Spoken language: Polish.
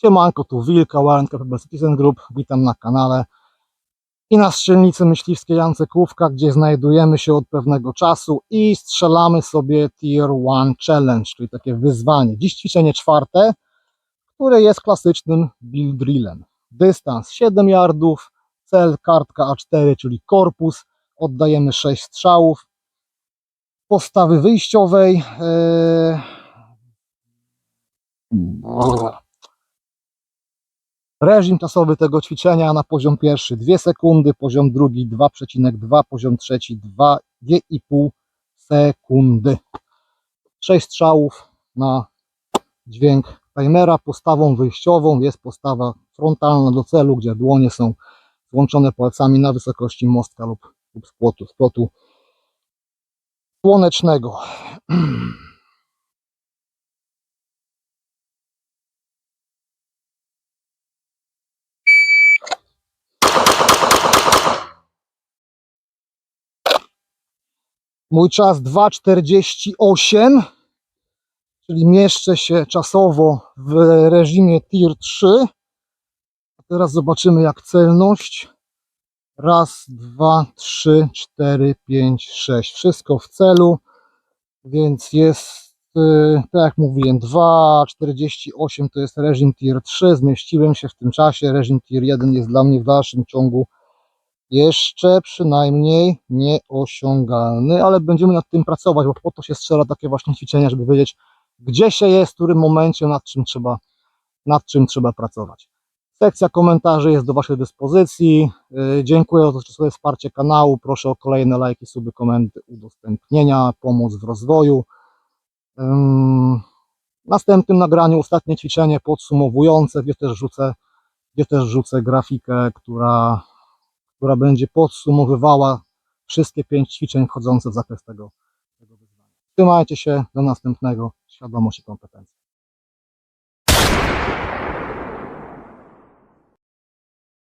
Siemanko, tu Wilka, Warren Capable Citizen Group, witam na kanale i na strzelnicy myśliwskiej Jancekówka, gdzie znajdujemy się od pewnego czasu i strzelamy sobie Tier 1 Challenge, czyli takie wyzwanie. Dziś ćwiczenie czwarte, które jest klasycznym build drillem. Dystans 7 yardów, cel kartka A4, czyli korpus, oddajemy 6 strzałów. Postawy wyjściowej. Yy... Reżim czasowy tego ćwiczenia na poziom pierwszy 2 sekundy, poziom drugi 2,2, poziom trzeci 2,5 sekundy. 6 strzałów na dźwięk timera. Postawą wyjściową jest postawa frontalna do celu, gdzie dłonie są złączone palcami na wysokości mostka lub, lub spłotu, słonecznego. Mój czas 2,48, czyli mieszczę się czasowo w reżimie Tier 3. A teraz zobaczymy jak celność. Raz, dwa, trzy, cztery, pięć, sześć. Wszystko w celu, więc jest, yy, tak jak mówiłem, 2,48 to jest reżim Tier 3. Zmieściłem się w tym czasie. Reżim Tier 1 jest dla mnie w dalszym ciągu jeszcze przynajmniej nieosiągalny, ale będziemy nad tym pracować, bo po to się strzela takie właśnie ćwiczenia, żeby wiedzieć, gdzie się jest, w którym momencie, nad czym trzeba, nad czym trzeba pracować. Sekcja komentarzy jest do Waszej dyspozycji. Yy, Dziękuję za dotychczasowe wsparcie kanału. Proszę o kolejne lajki, suby, komenty, udostępnienia, pomoc w rozwoju. W następnym nagraniu ostatnie ćwiczenie podsumowujące, gdzie też rzucę, gdzie też rzucę grafikę, która która będzie podsumowywała wszystkie pięć ćwiczeń wchodzące w zakres tego, tego wyzwania. Trzymajcie się, do następnego. Świadomość i kompetencja.